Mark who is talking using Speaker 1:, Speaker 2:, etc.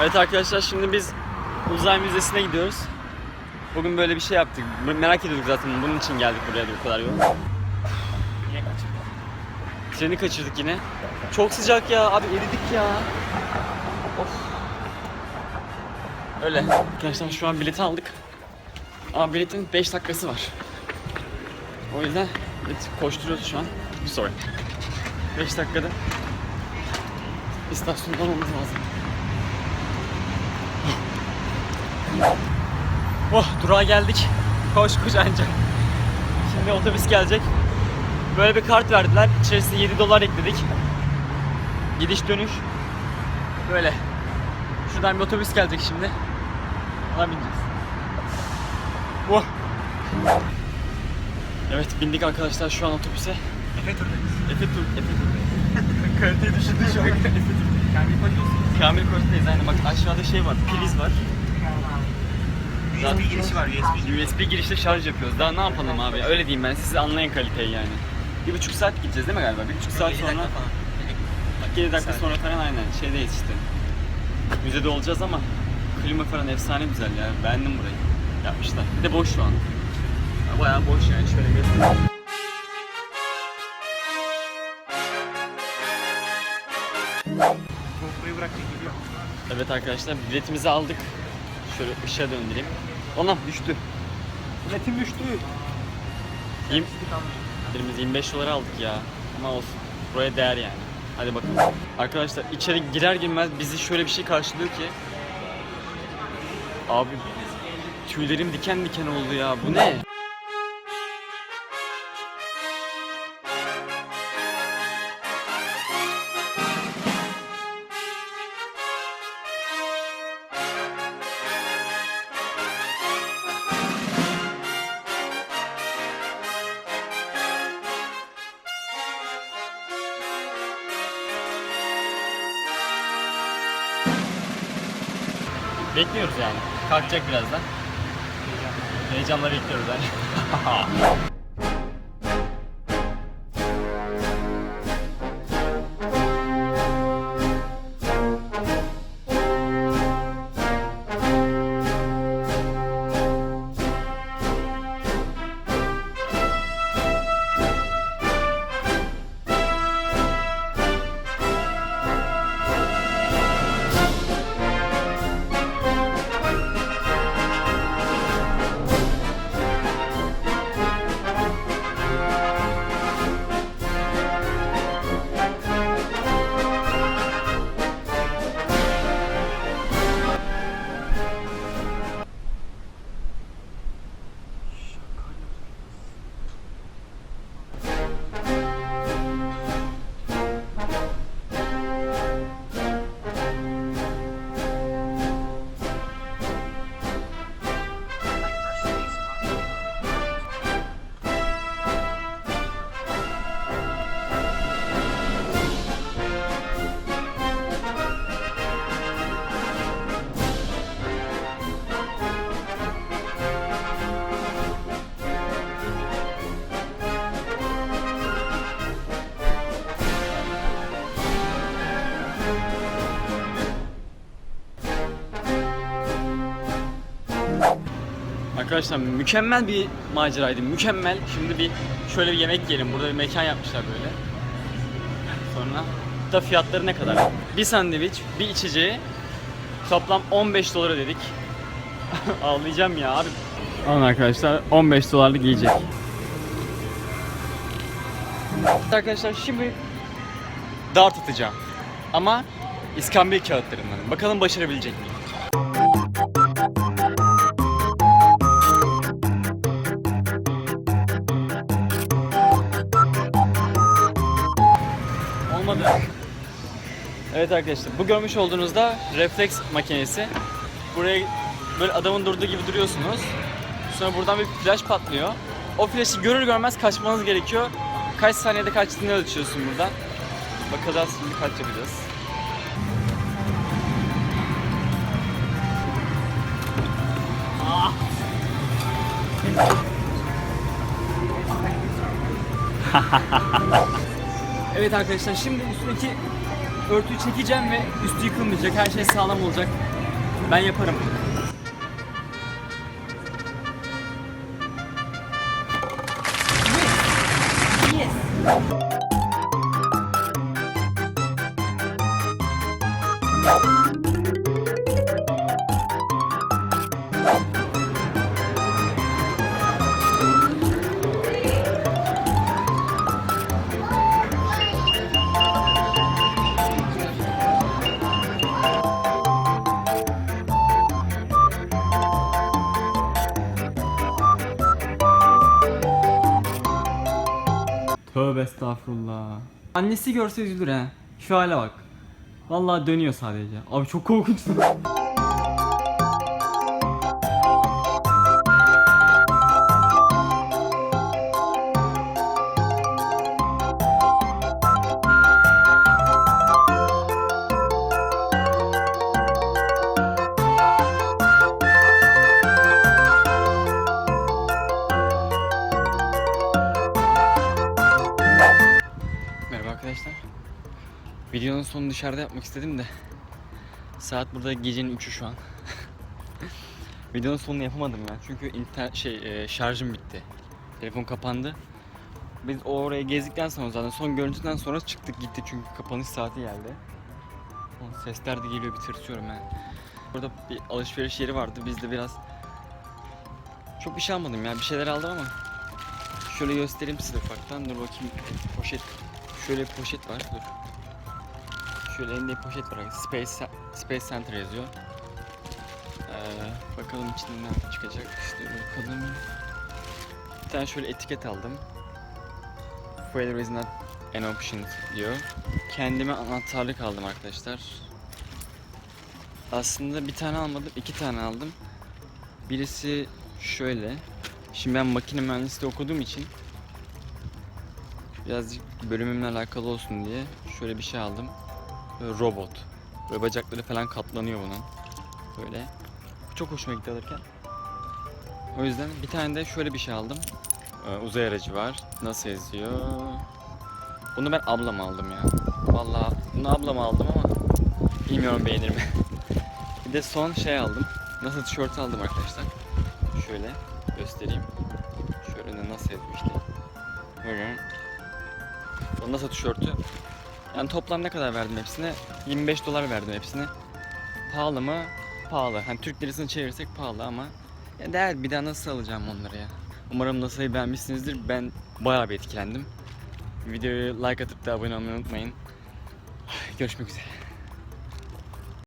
Speaker 1: Evet arkadaşlar şimdi biz uzay müzesine gidiyoruz. Bugün böyle bir şey yaptık. Merak ediyorduk zaten bunun için geldik buraya da bu kadar yol. Treni kaçırdık yine. Çok sıcak ya abi eridik ya. Of. Öyle. Arkadaşlar şu an bileti aldık. Ama biletin 5 dakikası var. O yüzden koşturuyoruz şu an. Sorry. 5 dakikada istasyonda olmamız lazım. Oh durağa geldik. Koş koş ancak. Şimdi otobüs gelecek. Böyle bir kart verdiler. İçerisine 7 dolar ekledik. Gidiş dönüş. Böyle. Şuradan bir otobüs gelecek şimdi. Ona bineceğiz. Oh. Evet bindik arkadaşlar şu an otobüse.
Speaker 2: Efe turdayız.
Speaker 1: Efe tur, Efe tur. Kaliteyi düşündü şu an. Efe tur.
Speaker 2: Kendi koşuyorsun.
Speaker 1: Kamil Koç'tayız aynen bak aşağıda şey var, priz var.
Speaker 2: USB girişi var USB.
Speaker 1: USB girişte şarj yapıyoruz. Daha ne yapalım abi? Öyle diyeyim ben size anlayın kaliteyi yani. Bir buçuk saat gideceğiz değil mi galiba? Bir buçuk saat sonra, 7 dakika sonra falan aynen şeydeyiz işte. Müzede olacağız ama klima falan efsane güzel ya. Beğendim burayı. Yapmışlar. Bir de boş şu an. Ya Bayağı boş yani şöyle göstereyim. Evet arkadaşlar biletimizi aldık. Şöyle ışığa döndüreyim. Ona düştü.
Speaker 2: Biletim düştü.
Speaker 1: Yim, birimiz 25 dolara aldık ya. Ama olsun. Buraya değer yani. Hadi bakalım. Arkadaşlar içeri girer girmez bizi şöyle bir şey karşılıyor ki. Abi tüylerim diken diken oldu ya. Bu ne? Bekliyoruz yani. Kalkacak birazdan. Heyecanla bekliyoruz hani. Arkadaşlar mükemmel bir maceraydı. Mükemmel. Şimdi bir şöyle bir yemek yiyelim. Burada bir mekan yapmışlar böyle. Sonra da fiyatları ne kadar? Bir sandviç, bir içeceği toplam 15 dolar ödedik. Ağlayacağım ya abi. Alın arkadaşlar 15 dolarlık yiyecek. Arkadaşlar şimdi dart atacağım. Ama iskambil kağıtlarından. Bakalım başarabilecek miyim? Evet arkadaşlar bu görmüş olduğunuzda refleks makinesi. Buraya böyle adamın durduğu gibi duruyorsunuz. Sonra buradan bir flash patlıyor. O flash'ı görür görmez kaçmanız gerekiyor. Kaç saniyede kaçtığını ölçüyorsun buradan. Bakacağız şimdi kaç yapacağız. Evet arkadaşlar şimdi üstündeki örtüyü çekeceğim ve üstü yıkılmayacak. Her şey sağlam olacak. Ben yaparım. Tövbe estağfurullah. Annesi görse üzülür he. Şu hale bak. Vallahi dönüyor sadece. Abi çok korkunç. Videonun sonunu dışarıda yapmak istedim de saat burada gecenin 3'ü şu an. Videonun sonunu yapamadım ya çünkü inter şey e, şarjım bitti. Telefon kapandı. Biz oraya gezdikten sonra zaten son görüntüden sonra çıktık gittik çünkü kapanış saati geldi. Sesler de geliyor bir tırsıyorum ben. Burada bir alışveriş yeri vardı. Biz de biraz çok bir şey almadım ya. Bir şeyler aldım ama Şöyle göstereyim size ufaktan. Dur bakayım poşet. Şöyle poşet var. Dur. Şöyle elinde poşet var. Space Space Center yazıyor. Ee, bakalım içinden ne çıkacak. İşte bakalım. Bir tane şöyle etiket aldım. Failure is not an option diyor. Kendime anahtarlık aldım arkadaşlar. Aslında bir tane almadım, iki tane aldım. Birisi şöyle. Şimdi ben makine mühendisliği okuduğum için birazcık bölümümle alakalı olsun diye şöyle bir şey aldım. Robot. Böyle bacakları falan katlanıyor bunun. Böyle. Çok hoşuma gitti alırken. O yüzden bir tane de şöyle bir şey aldım. Ee, uzay aracı var. Nasıl yazıyor? Bunu ben ablama aldım ya. Vallahi bunu ablama aldım ama bilmiyorum beğenir mi. bir de son şey aldım. Nasıl tişört aldım arkadaşlar. Şöyle göstereyim. Şöyle de nasıl işte. Böyle. O NASA tişörtü. Yani toplam ne kadar verdim hepsine? 25 dolar verdim hepsine. Pahalı mı? Pahalı. Hani Türk lirasını çevirirsek pahalı ama ya değer bir daha nasıl alacağım onları ya. Umarım NASA'yı beğenmişsinizdir. Ben bayağı bir etkilendim. Videoyu like atıp da abone olmayı unutmayın. Görüşmek üzere.